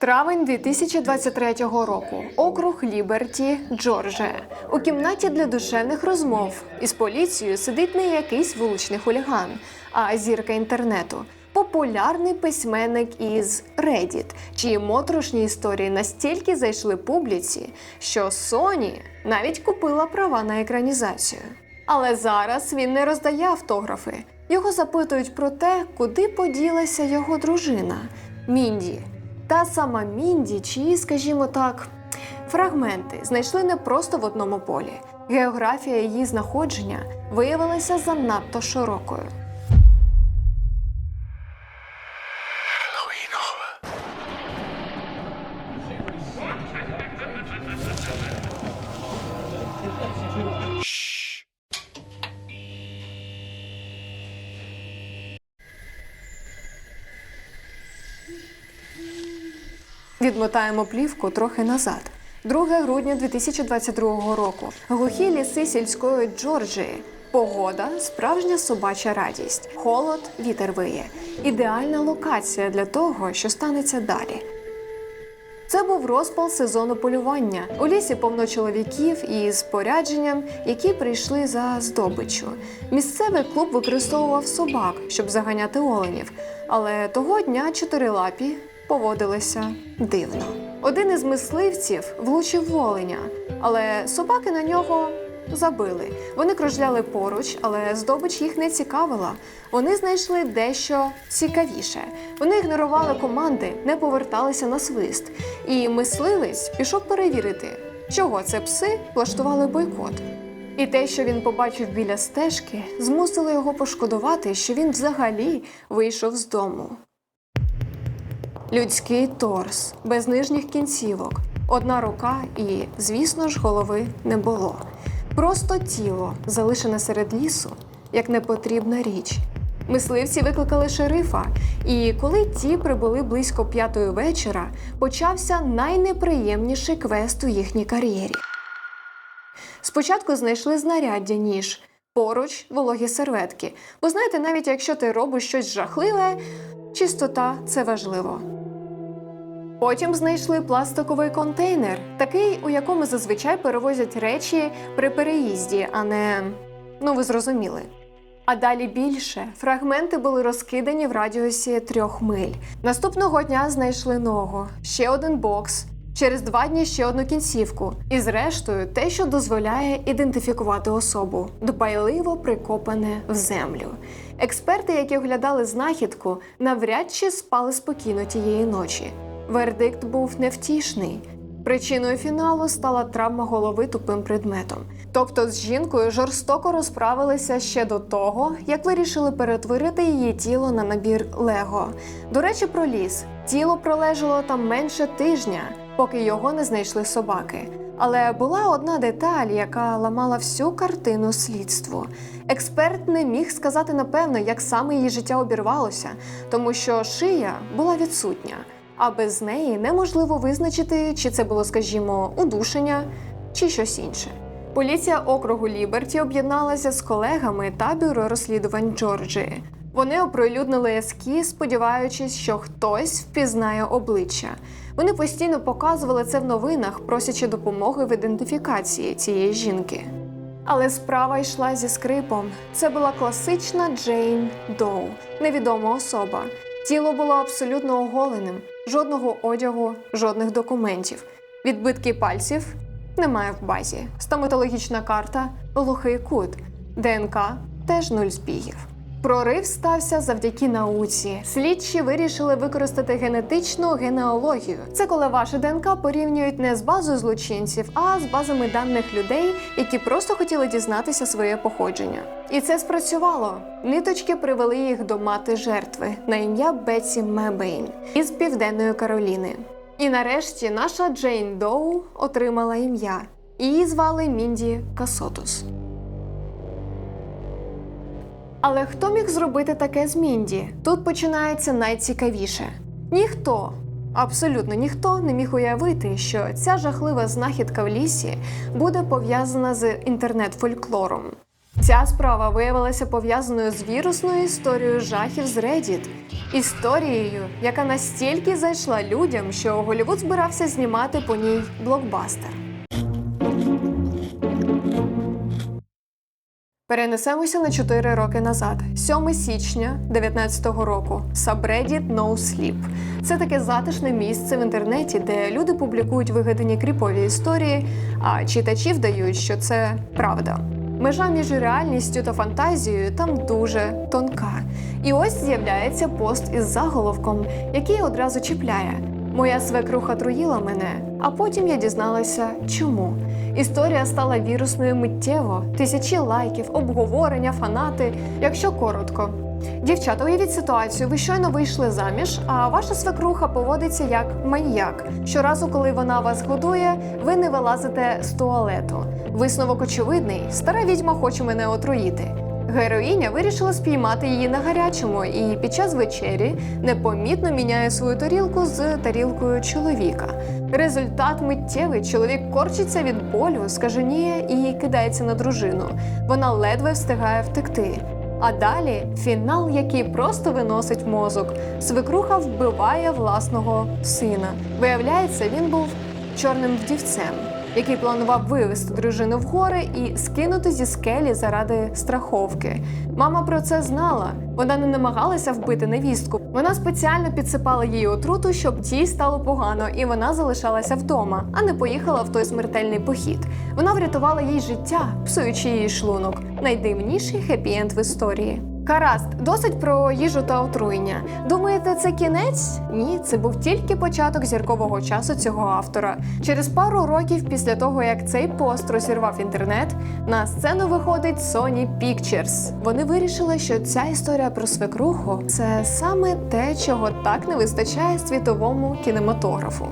Травень 2023 року. Округ Ліберті, Джорджія. У кімнаті для душевних розмов із поліцією сидить не якийсь вуличний хуліган, а зірка інтернету. Популярний письменник із Reddit, чиї моторошні історії настільки зайшли публіці, що Sony навіть купила права на екранізацію. Але зараз він не роздає автографи. Його запитують про те, куди поділася його дружина Мінді. Та сама Мінді, чиї, скажімо так, фрагменти знайшли не просто в одному полі. Географія її знаходження виявилася занадто широкою. Відмотаємо плівку трохи назад. 2 грудня 2022 року. Глухі ліси сільської Джорджії. Погода справжня собача радість. Холод, вітер виє. Ідеальна локація для того, що станеться далі. Це був розпал сезону полювання. У лісі повно чоловіків із спорядженням, які прийшли за здобиччю. Місцевий клуб використовував собак, щоб заганяти оленів. Але того дня чотирилапі поводилися дивно. Один із мисливців влучив в оленя, але собаки на нього забили. Вони кружляли поруч, але здобич їх не цікавила. Вони знайшли дещо цікавіше. Вони ігнорували команди, не поверталися на свист. І мисливець пішов перевірити, чого це пси влаштували бойкот. І те, що він побачив біля стежки, змусило його пошкодувати, що він взагалі вийшов з дому. Людський торс, без нижніх кінцівок, одна рука і, звісно ж, голови не було. Просто тіло, залишене серед лісу, як непотрібна річ. Мисливці викликали шерифа, і коли ті прибули близько п'ятої вечора, почався найнеприємніший квест у їхній кар'єрі. Спочатку знайшли знаряддя ніж, поруч вологі серветки. Бо знаєте, навіть якщо ти робиш щось жахливе, чистота це важливо. Потім знайшли пластиковий контейнер, такий, у якому зазвичай перевозять речі при переїзді, а не ну ви зрозуміли. А далі більше фрагменти були розкидані в радіусі трьох миль. Наступного дня знайшли ногу, ще один бокс. Через два дні ще одну кінцівку, і зрештою те, що дозволяє ідентифікувати особу, дбайливо прикопане в землю. Експерти, які оглядали знахідку, навряд чи спали спокійно тієї ночі. Вердикт був невтішний. Причиною фіналу стала травма голови тупим предметом. Тобто з жінкою жорстоко розправилися ще до того, як вирішили перетворити її тіло на набір Лего. До речі, про ліс. Тіло пролежало там менше тижня, поки його не знайшли собаки. Але була одна деталь, яка ламала всю картину слідству. Експерт не міг сказати напевно, як саме її життя обірвалося, тому що шия була відсутня а без неї неможливо визначити, чи це було, скажімо, удушення чи щось інше. Поліція округу Ліберті об'єдналася з колегами та бюро розслідувань Джорджії. Вони оприлюднили ескіз, сподіваючись, що хтось впізнає обличчя. Вони постійно показували це в новинах, просячи допомоги в ідентифікації цієї жінки. Але справа йшла зі скрипом. Це була класична Джейн Доу, невідома особа. Тіло було абсолютно оголеним, жодного одягу, жодних документів. Відбитки пальців немає в базі. Стоматологічна карта глухий кут. ДНК теж нуль збігів. Прорив стався завдяки науці. Слідчі вирішили використати генетичну генеалогію. Це коли ваше ДНК порівнюють не з базою злочинців, а з базами даних людей, які просто хотіли дізнатися своє походження. І це спрацювало. Ниточки привели їх до мати жертви на ім'я Бетсі Мебейн із Південної Кароліни. І нарешті наша Джейн Доу отримала ім'я. Її звали Мінді Касотус. Але хто міг зробити таке з Мінді? Тут починається найцікавіше. Ніхто, абсолютно ніхто не міг уявити, що ця жахлива знахідка в лісі буде пов'язана з інтернет-фольклором. Ця справа виявилася пов'язаною з вірусною історією жахів з Reddit. Історією, яка настільки зайшла людям, що Голівуд збирався знімати по ній блокбастер. Перенесемося на 4 роки назад, 7 січня 19-го року. Subreddit No Sleep. Це таке затишне місце в інтернеті, де люди публікують вигадані кріпові історії, а читачі вдають, що це правда. Межа між реальністю та фантазією там дуже тонка. І ось з'являється пост із заголовком, який одразу чіпляє. Моя свекруха труїла мене, а потім я дізналася, чому. Історія стала вірусною миттєво, тисячі лайків, обговорення, фанати. Якщо коротко. Дівчата, уявіть ситуацію, ви щойно вийшли заміж, а ваша свекруха поводиться як маньяк. Щоразу, коли вона вас годує, ви не вилазите з туалету. Висновок очевидний: стара відьма хоче мене отруїти. Героїня вирішила спіймати її на гарячому і під час вечері непомітно міняє свою тарілку з тарілкою чоловіка. Результат миттєвий чоловік корчиться від болю, скаженіє і кидається на дружину. Вона ледве встигає втекти. А далі фінал, який просто виносить мозок. Свекруха вбиває власного сина. Виявляється, він був чорним вдівцем, який планував вивезти дружину в гори і скинути зі скелі заради страховки. Мама про це знала. Вона не намагалася вбити невістку. Вона спеціально підсипала їй отруту, щоб тій стало погано, і вона залишалася вдома, а не поїхала в той смертельний похід. Вона врятувала їй життя, псуючи її шлунок. Найдивніший хеппі-енд в історії. Гаразд, досить про їжу та отруєння. Думаєте, це кінець? Ні, це був тільки початок зіркового часу цього автора. Через пару років після того, як цей пост розірвав інтернет, на сцену виходить Sony Pictures. Вони вирішили, що ця історія про свекруху це саме те, чого так не вистачає світовому кінематографу.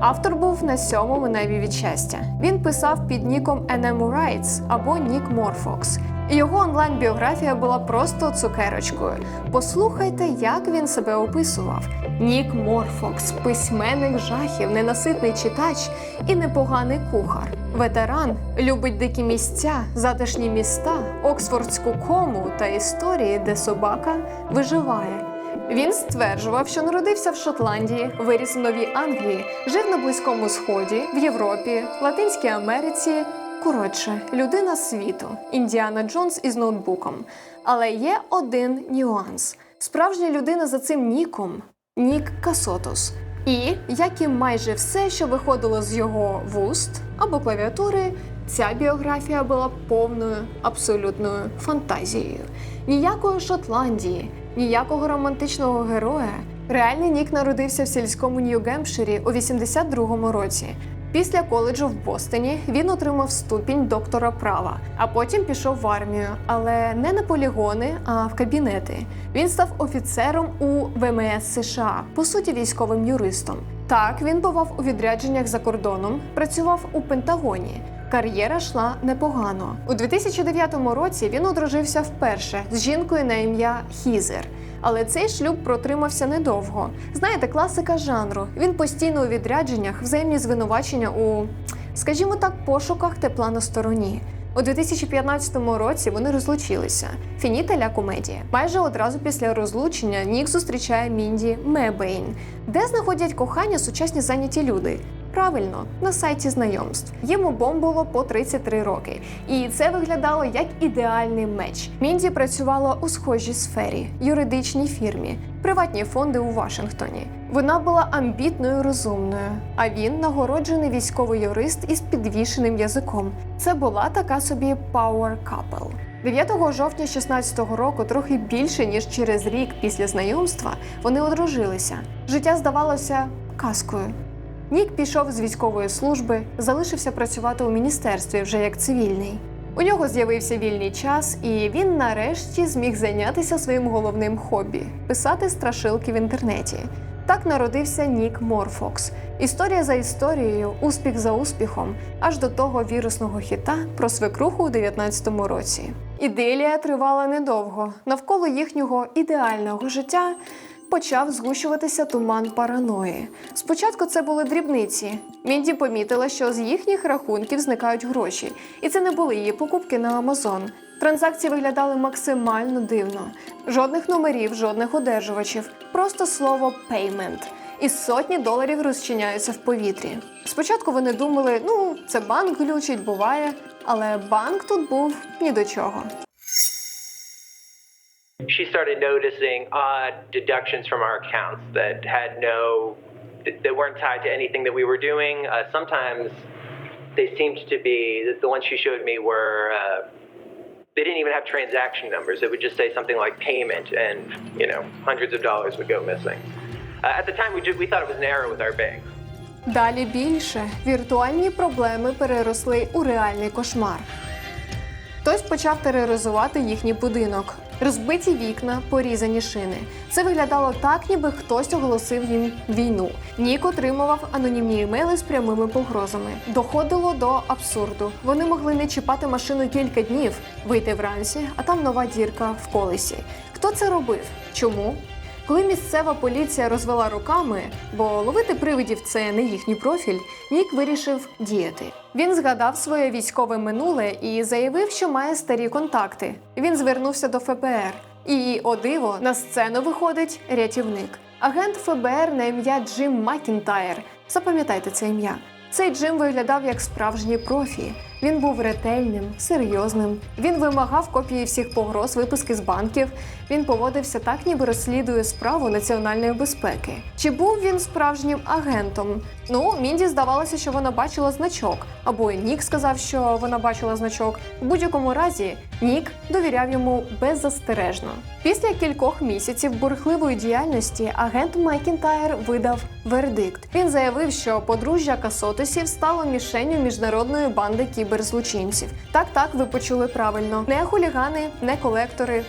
Автор був на сьомому небі від щастя. Він писав під ніком NM Writes або Нік Морфокс. Його онлайн-біографія була просто цукерочкою. Послухайте, як він себе описував: Нік Морфокс, письменник жахів, ненаситний читач і непоганий кухар. Ветеран любить дикі місця, затишні міста, Оксфордську кому та історії, де собака виживає. Він стверджував, що народився в Шотландії, виріс в Новій Англії, жив на Близькому Сході, в Європі, Латинській Америці. Коротше, людина світу, Індіана Джонс із ноутбуком. Але є один нюанс: справжня людина за цим ніком Нік Касотос. І, як і майже все, що виходило з його вуст або клавіатури, ця біографія була повною абсолютною фантазією. Ніякої Шотландії, ніякого романтичного героя. Реальний Нік народився в сільському Нью-Гемпширі у 82-му році. Після коледжу в Бостоні він отримав ступінь доктора права, а потім пішов в армію, але не на полігони, а в кабінети. Він став офіцером у ВМС США, по суті, військовим юристом. Так він бував у відрядженнях за кордоном, працював у Пентагоні. Кар'єра йшла непогано. У 2009 році він одружився вперше з жінкою на ім'я Хізер. Але цей шлюб протримався недовго. Знаєте, класика жанру. Він постійно у відрядженнях, взаємні звинувачення у, скажімо так, пошуках тепла на стороні. У 2015 році вони розлучилися. Фініта ля комедія. Майже одразу після розлучення Нік зустрічає Мінді Мебейн, де знаходять кохання сучасні зайняті люди. Правильно, на сайті знайомств. Їм обом було по 33 роки, і це виглядало як ідеальний меч. Мінді працювала у схожій сфері, юридичній фірмі, приватні фонди у Вашингтоні. Вона була амбітною, розумною, а він нагороджений військовий юрист із підвішеним язиком. Це була така собі power couple. 9 жовтня 16-го року, трохи більше ніж через рік після знайомства, вони одружилися. Життя здавалося казкою. Нік пішов з військової служби, залишився працювати у міністерстві вже як цивільний. У нього з'явився вільний час, і він нарешті зміг зайнятися своїм головним хобі писати страшилки в інтернеті. Так народився Нік Морфокс. Історія за історією, успіх за успіхом, аж до того вірусного хіта про свекруху у 19-му році. Ідилія тривала недовго. Навколо їхнього ідеального життя почав згущуватися туман параної. Спочатку це були дрібниці. Мінді помітила, що з їхніх рахунків зникають гроші, і це не були її покупки на Амазон. Транзакції виглядали максимально дивно. Жодних номерів, жодних одержувачів, просто слово «payment». І сотні доларів розчиняються в повітрі. Спочатку вони думали, ну це банк глючить, буває, але банк тут був ні до чого. she started noticing odd deductions from our accounts that had no that weren't tied to anything that we were doing. Uh, sometimes they seemed to be the ones she showed me were uh, they didn't even have transaction numbers. It would just say something like payment, and you know hundreds of dollars would go missing. Uh, at the time, we just, we thought it was an error with our bank. Далі більше віртуальні проблеми переросли у реальний кошмар. Хтось почав тероризувати їхній будинок. Розбиті вікна, порізані шини. Це виглядало так, ніби хтось оголосив їм війну. Нік отримував анонімні емейли з прямими погрозами. Доходило до абсурду. Вони могли не чіпати машину кілька днів, вийти вранці, а там нова дірка в колесі. Хто це робив? Чому? Коли місцева поліція розвела руками, бо ловити привидів це не їхній профіль, Нік вирішив діяти. Він згадав своє військове минуле і заявив, що має старі контакти. Він звернувся до ФБР. І, о диво, на сцену виходить рятівник. Агент ФБР на ім'я Джим Макінтайр. Запам'ятайте це ім'я. Цей Джим виглядав як справжній профі. Він був ретельним, серйозним. Він вимагав копії всіх погроз, виписки з банків. Він поводився так, ніби розслідує справу національної безпеки. Чи був він справжнім агентом? Ну, Мінді здавалося, що вона бачила значок, або Нік сказав, що вона бачила значок. У будь-якому разі Нік довіряв йому беззастережно. Після кількох місяців бурхливої діяльності агент Макінтайр видав вердикт. Він заявив, що подружжя Касотосів стало мішенню міжнародної банди кіберзлочинців. Так, так, ви почули правильно. Не хулігани, не колектори,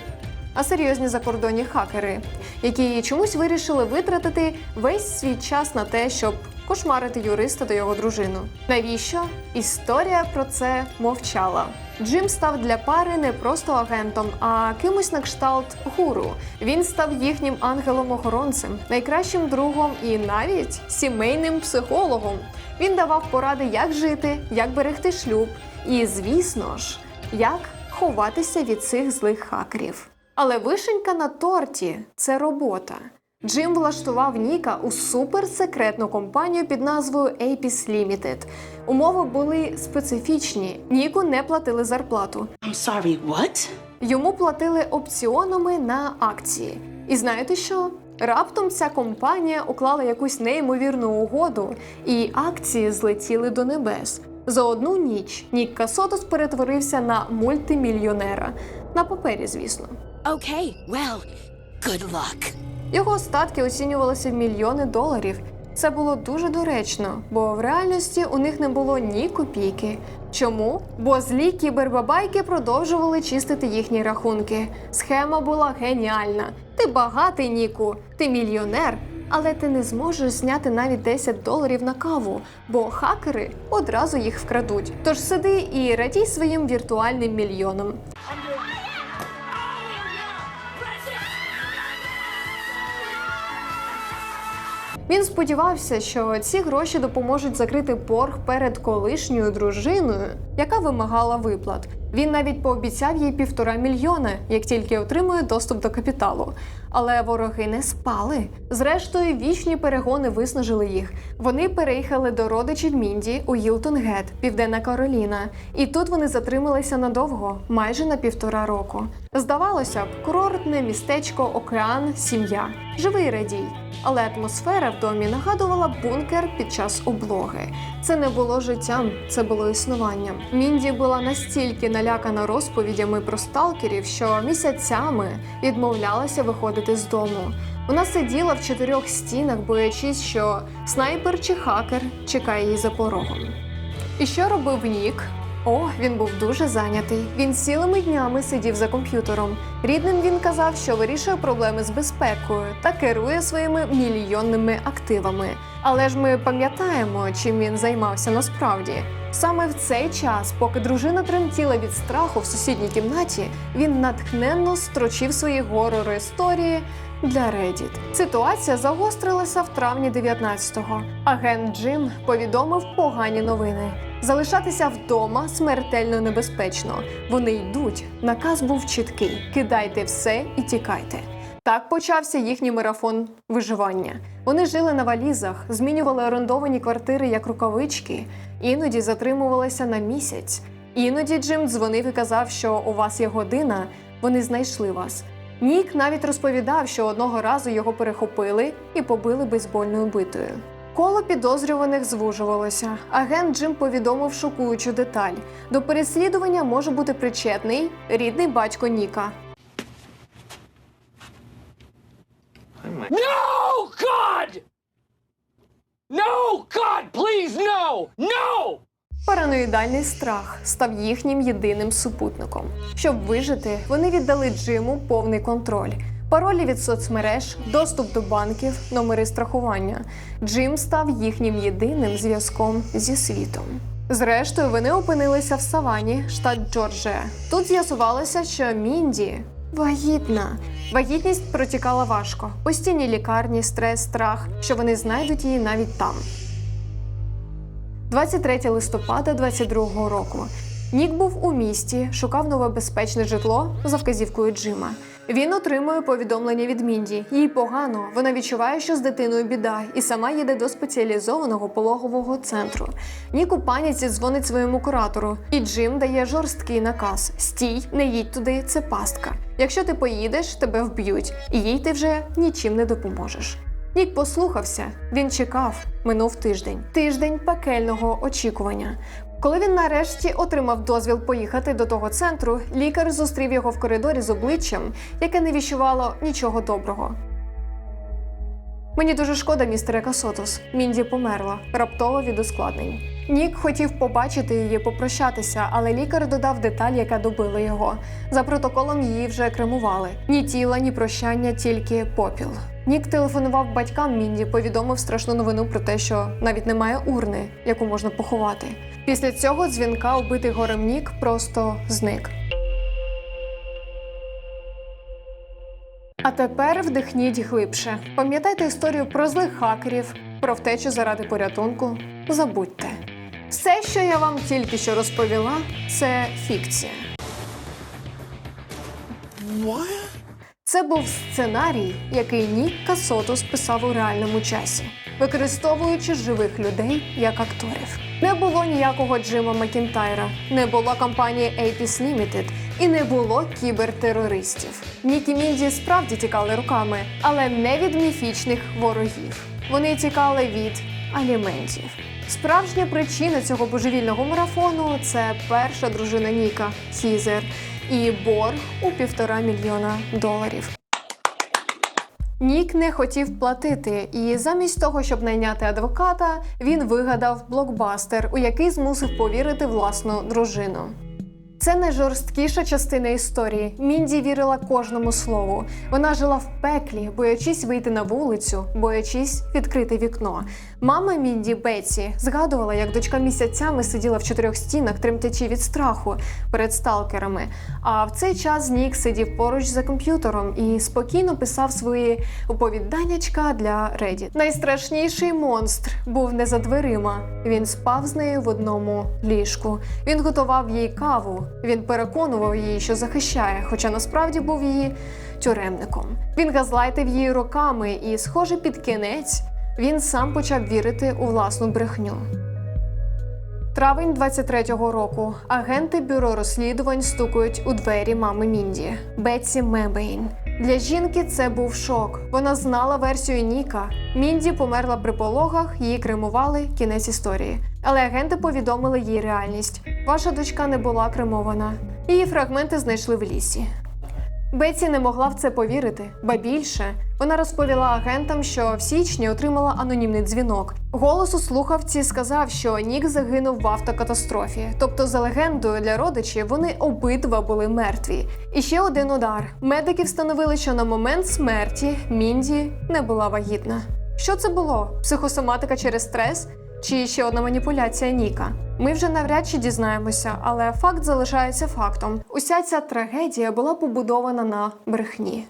а серйозні закордонні хакери, які чомусь вирішили витратити весь свій час на те, щоб кошмарити юриста та його дружину. Навіщо? Історія про це мовчала. Джим став для пари не просто агентом, а кимось на кшталт гуру. Він став їхнім ангелом-охоронцем, найкращим другом і навіть сімейним психологом. Він давав поради, як жити, як берегти шлюб, і, звісно ж, як ховатися від цих злих хакерів. Але вишенька на торті це робота. Джим влаштував Ніка у суперсекретну компанію під назвою Apis Limited. Умови були специфічні. Ніку не платили зарплату. I'm sorry, what? Йому платили опціонами на акції. І знаєте що? Раптом ця компанія уклала якусь неймовірну угоду, і акції злетіли до небес. За одну ніч Нік Касотос перетворився на мультимільйонера. На папері, звісно. Okay, well, good luck. Його остатки оцінювалися в мільйони доларів. Це було дуже доречно, бо в реальності у них не було ні копійки. Чому? Бо злі кібербабайки продовжували чистити їхні рахунки. Схема була геніальна. Ти багатий, Ніку, ти мільйонер, але ти не зможеш зняти навіть 10 доларів на каву, бо хакери одразу їх вкрадуть. Тож сиди і радій своїм віртуальним мільйоном. Він сподівався, що ці гроші допоможуть закрити борг перед колишньою дружиною, яка вимагала виплат. Він навіть пообіцяв їй півтора мільйона, як тільки отримує доступ до капіталу. Але вороги не спали. Зрештою, вічні перегони виснажили їх. Вони переїхали до родичів Мінді у Гілтон-Гет, Південна Кароліна. І тут вони затрималися надовго, майже на півтора року. Здавалося б, курортне містечко, океан, сім'я, живий радій. Але атмосфера в домі нагадувала бункер під час облоги. Це не було життям, це було існуванням. Мінді була настільки налякана розповідями про сталкерів, що місяцями відмовлялася виходити з дому. Вона сиділа в чотирьох стінах, боячись, що снайпер чи хакер чекає її за порогом. І що робив Нік? О, він був дуже зайнятий. Він цілими днями сидів за комп'ютером. Рідним він казав, що вирішує проблеми з безпекою та керує своїми мільйонними активами. Але ж ми пам'ятаємо, чим він займався насправді. Саме в цей час, поки дружина тремтіла від страху в сусідній кімнаті, він натхненно строчив свої горор історії для Reddit. Ситуація загострилася в травні 19-го. Агент Джим повідомив погані новини. Залишатися вдома смертельно небезпечно. Вони йдуть. Наказ був чіткий: кидайте все і тікайте. Так почався їхній марафон виживання. Вони жили на валізах, змінювали орендовані квартири як рукавички, іноді затримувалися на місяць. Іноді Джим дзвонив і казав, що у вас є година, вони знайшли вас. Нік навіть розповідав, що одного разу його перехопили і побили бейсбольною битою. Коло підозрюваних звужувалося. Агент Джим повідомив шокуючу деталь: до переслідування може бути причетний рідний батько Ніка. No, God! No, God, please, no! No! Параноїдальний страх став їхнім єдиним супутником. Щоб вижити, вони віддали Джиму повний контроль. Паролі від соцмереж, доступ до банків, номери страхування. Джим став їхнім єдиним зв'язком зі світом. Зрештою, вони опинилися в савані, штат Джорджія. Тут з'ясувалося, що Мінді вагітна. Вагітність протікала важко. Постійні лікарні, стрес, страх, що вони знайдуть її навіть там. 23 листопада 22 року. Нік був у місті, шукав нове безпечне житло за вказівкою Джима. Він отримує повідомлення від Мінді. Їй погано. Вона відчуває, що з дитиною біда, і сама їде до спеціалізованого пологового центру. Нік у паніці дзвонить своєму куратору, і Джим дає жорсткий наказ: стій, не їдь туди, це пастка. Якщо ти поїдеш, тебе вб'ють, і їй ти вже нічим не допоможеш. Нік послухався. Він чекав. Минув тиждень. Тиждень пекельного очікування. Коли він нарешті отримав дозвіл поїхати до того центру, лікар зустрів його в коридорі з обличчям, яке не віщувало нічого доброго. Мені дуже шкода, містере Касотос. Мінді померла раптово від ускладнень. Нік хотів побачити її, попрощатися, але лікар додав деталь, яка добила його. За протоколом її вже кремували. Ні тіла, ні прощання, тільки попіл. Нік телефонував батькам Мінді, повідомив страшну новину про те, що навіть немає урни, яку можна поховати. Після цього дзвінка убитий горем Нік просто зник. А тепер вдихніть глибше. Пам'ятайте історію про злих хакерів, про втечу заради порятунку. Забудьте. Все, що я вам тільки що розповіла, це фікція. Це був сценарій, який Нік Касотус писав у реальному часі, використовуючи живих людей як акторів. Не було ніякого Джима Макінтайра, не було компанії Apis Limited і не було кібертерористів. Нік і Мінді справді тікали руками, але не від міфічних ворогів. Вони тікали від аліментів. Справжня причина цього божевільного марафону це перша дружина Ніка Хізер і борг у півтора мільйона доларів. Нік не хотів платити, і замість того, щоб найняти адвоката, він вигадав блокбастер, у який змусив повірити власну дружину. Це найжорсткіша частина історії. Мінді вірила кожному слову. Вона жила в пеклі, боячись вийти на вулицю, боячись відкрити вікно. Мама Мінді Бетсі згадувала, як дочка місяцями сиділа в чотирьох стінах, тремтячи від страху перед сталкерами. А в цей час Нік сидів поруч за комп'ютером і спокійно писав свої оповіданнячка для Reddit. Найстрашніший монстр був не за дверима. Він спав з нею в одному ліжку. Він готував їй каву. Він переконував її, що захищає, хоча насправді був її тюремником. Він газлайтив її роками, і, схоже, під кінець він сам почав вірити у власну брехню. Травень 23-го року агенти бюро розслідувань стукають у двері мами Мінді Бетсі Мебейн. Для жінки це був шок. Вона знала версію Ніка. Мінді померла при пологах, її кремували. Кінець історії. Але агенти повідомили їй реальність: ваша дочка не була кремована. Її фрагменти знайшли в лісі. Бетсі не могла в це повірити, ба більше вона розповіла агентам, що в січні отримала анонімний дзвінок. Голос у слухавці сказав, що Нік загинув в автокатастрофі. Тобто, за легендою для родичів, вони обидва були мертві. І ще один удар. Медики встановили, що на момент смерті Мінді не була вагітна. Що це було? Психосоматика через стрес? Чи ще одна маніпуляція Ніка? Ми вже навряд чи дізнаємося, але факт залишається фактом. Уся ця трагедія була побудована на брехні.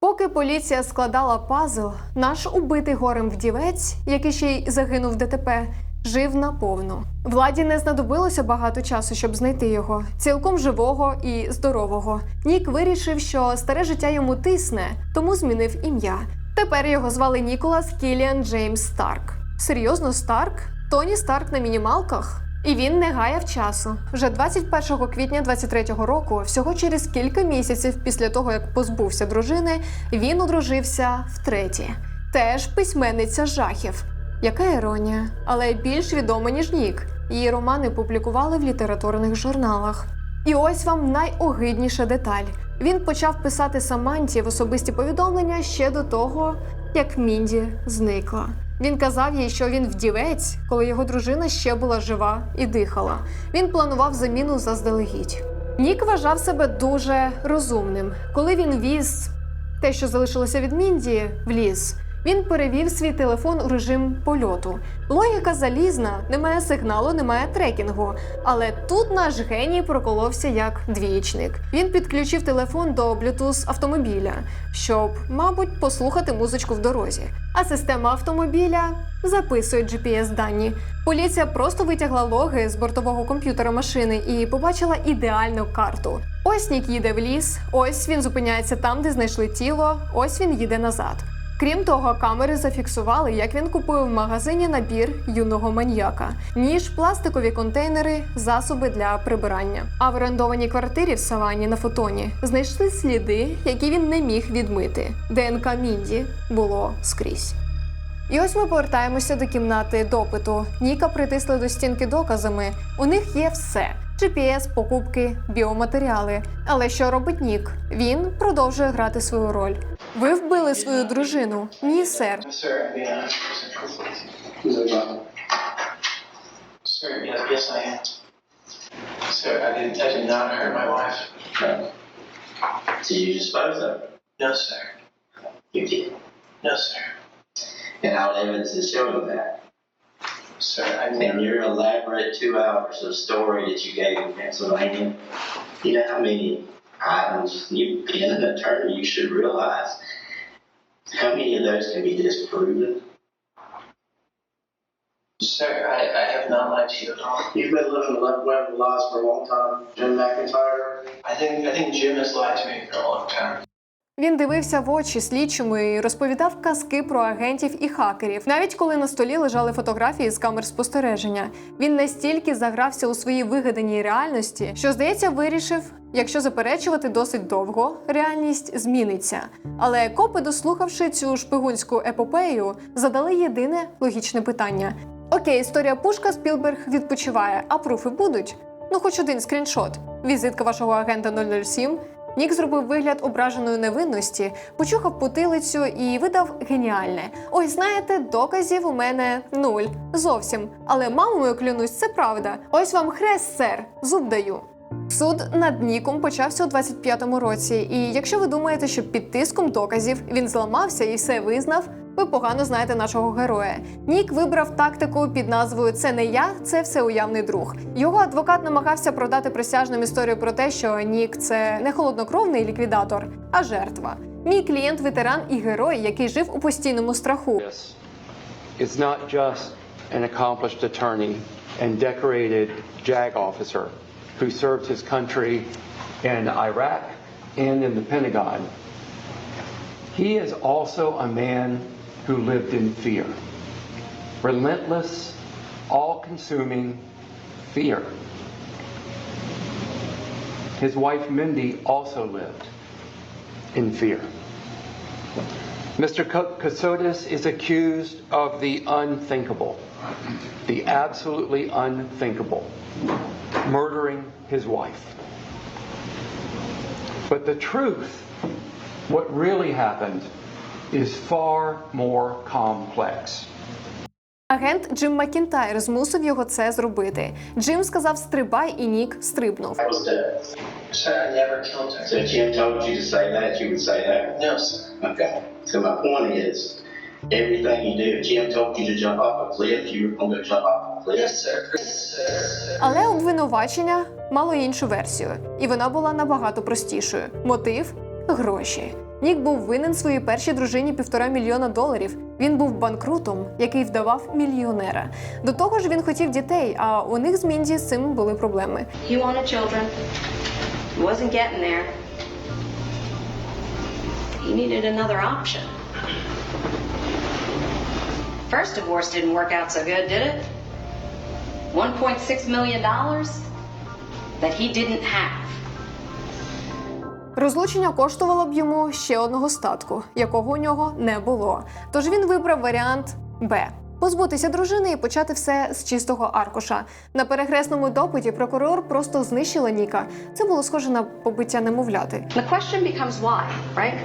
Поки поліція складала пазл, наш убитий горем вдівець, який ще й загинув в ДТП, жив наповну. Владі не знадобилося багато часу, щоб знайти його, цілком живого і здорового. Нік вирішив, що старе життя йому тисне, тому змінив ім'я. Тепер його звали Ніколас Кіліан Джеймс Старк. Серйозно, Старк? Тоні Старк на мінімалках? І він не гаяв часу. Вже 21 квітня 23-го року, всього через кілька місяців після того, як позбувся дружини, він одружився втретє. Теж письменниця жахів. Яка іронія, але більш відома, ніж Нік. Її романи публікували в літературних журналах. І ось вам найогидніша деталь. Він почав писати Саманті в особисті повідомлення ще до того, як Мінді зникла. Він казав їй, що він вдівець, коли його дружина ще була жива і дихала. Він планував заміну заздалегідь. Нік вважав себе дуже розумним. Коли він віз те, що залишилося від Мінді, в ліс, він перевів свій телефон у режим польоту. Логіка залізна, немає сигналу, немає трекінгу. Але тут наш геній проколовся як двічник. Він підключив телефон до Bluetooth автомобіля, щоб, мабуть, послухати музичку в дорозі. А система автомобіля записує GPS дані. Поліція просто витягла логи з бортового комп'ютера машини і побачила ідеальну карту. Ось Нік їде в ліс, ось він зупиняється там, де знайшли тіло, ось він їде назад. Крім того, камери зафіксували, як він купив в магазині набір юного маньяка, ніж пластикові контейнери, засоби для прибирання. А в орендованій квартирі в савані на фотоні знайшли сліди, які він не міг відмити. ДНК Мінді було скрізь. І ось ми повертаємося до кімнати допиту. Ніка притисли до стінки доказами. У них є все: GPS, покупки, біоматеріали. Але що робить Нік? Він продовжує грати свою роль. Ви вбили свою дружину? Ні, сер. No. Sir. And all evidence is showing that. Sir, I And never. your elaborate two hours of story that you gave in Pennsylvania, you know how many items, you being an attorney, you should realize how many of those can be disproven. Sir, I, I have not lied to you at all. You've been living a left web lies for a long time, Jim McIntyre. I think, I think Jim has lied to me for a long time. Він дивився в очі слідчому і розповідав казки про агентів і хакерів. Навіть коли на столі лежали фотографії з камер спостереження, він настільки загрався у своїй вигаданій реальності, що, здається, вирішив, якщо заперечувати досить довго, реальність зміниться. Але копи, дослухавши цю шпигунську епопею, задали єдине логічне питання: Окей, історія Пушка Спілберг відпочиває, а пруфи будуть? Ну, хоч один скріншот. Візитка вашого агента 007, Нік зробив вигляд ображеної невинності, почухав потилицю і видав геніальне. Ой, знаєте, доказів у мене нуль. Зовсім. Але мамою клянусь, це правда. Ось вам хрест, сер, зуб даю. Суд над Ніком почався у 25-му році, і якщо ви думаєте, що під тиском доказів він зламався і все визнав, ви погано знаєте нашого героя. Нік вибрав тактику під назвою Це не я, це все уявний друг. Його адвокат намагався продати присяжним історію про те, що Нік це не холоднокровний ліквідатор, а жертва. Мій клієнт ветеран і герой, який жив у постійному страху. Is not just an accomplished attorney and decorated JAG officer who served his country in Iraq and in the Pentagon. He is also a man who lived in fear. Relentless, all consuming fear. His wife Mindy also lived in fear. Mr. Kasodis is accused of the unthinkable, the absolutely unthinkable, murdering his wife. But the truth, what really happened, is far more complex. Агент Джим Макінтайр змусив його це зробити. Джим сказав стрибай, і Нік стрибнув. That was dead. Sir, I never killed her. So Jim told you to say that, you would say that? No, sir. Okay. So my point is, everything you do. Jim told you to jump off a cliff, you were going to jump off a cliff. Yes, sir. Yes, sir. Але обвинувачення мало іншу версію, і вона була набагато простішою. Мотив гроші. Нік був винен своїй першій дружині півтора мільйона доларів. Він був банкрутом, який вдавав мільйонера. До того ж, він хотів дітей, а у них з Мінді з цим були проблеми. He wanted children. He wasn't getting there. He needed another option. First divorce didn't work out so good, did it? $1.6 million that he didn't have. Розлучення коштувало б йому ще одного статку, якого у нього не було. Тож він вибрав варіант Б. Позбутися дружини і почати все з чистого аркуша. На перехресному допиті прокурор просто знищила Ніка. Це було схоже на побиття немовляти. The question becomes why, right?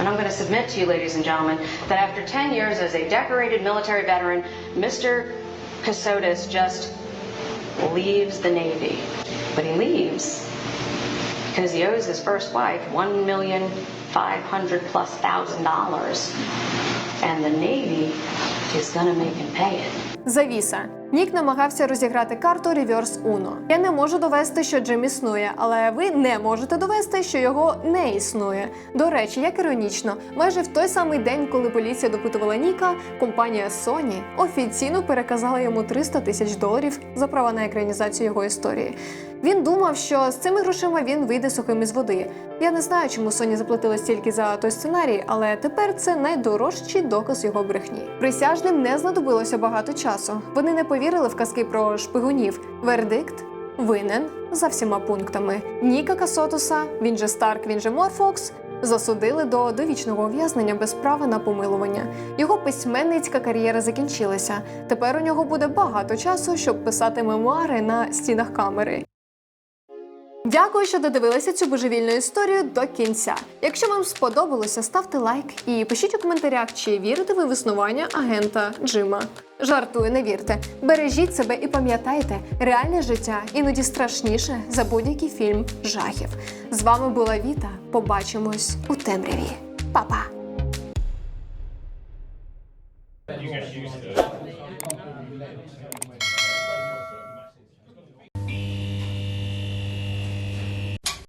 And I'm going to submit to you, ladies and gentlemen, that after 10 years as a decorated military veteran, Mr. Casotis just leaves the Navy. But he leaves because he owes his first wife one million five hundred plus thousand dollars. And the Navy is going to make him pay it. Завіса. Нік намагався розіграти карту Reverse Уно. Я не можу довести, що Джим існує, але ви не можете довести, що його не існує. До речі, як іронічно, майже в той самий день, коли поліція допитувала Ніка, компанія Sony офіційно переказала йому 300 тисяч доларів за права на екранізацію його історії. Він думав, що з цими грошима він вийде сухим із води. Я не знаю, чому Sony заплатила стільки за той сценарій, але тепер це найдорожчий доказ його брехні. Присяжним не знадобилося багато часу. Вони не повірили в казки про шпигунів. Вердикт винен за всіма пунктами. Ніка Касотуса, він же Старк, він же Морфокс. Засудили до довічного ув'язнення без права на помилування. Його письменницька кар'єра закінчилася. Тепер у нього буде багато часу, щоб писати мемуари на стінах камери. Дякую, що додивилися цю божевільну історію до кінця. Якщо вам сподобалося, ставте лайк і пишіть у коментарях, чи вірите ви в існування агента Джима. Жартую, не вірте. Бережіть себе і пам'ятайте, реальне життя іноді страшніше за будь-який фільм жахів. З вами була Віта. Побачимось у темряві. Па-па!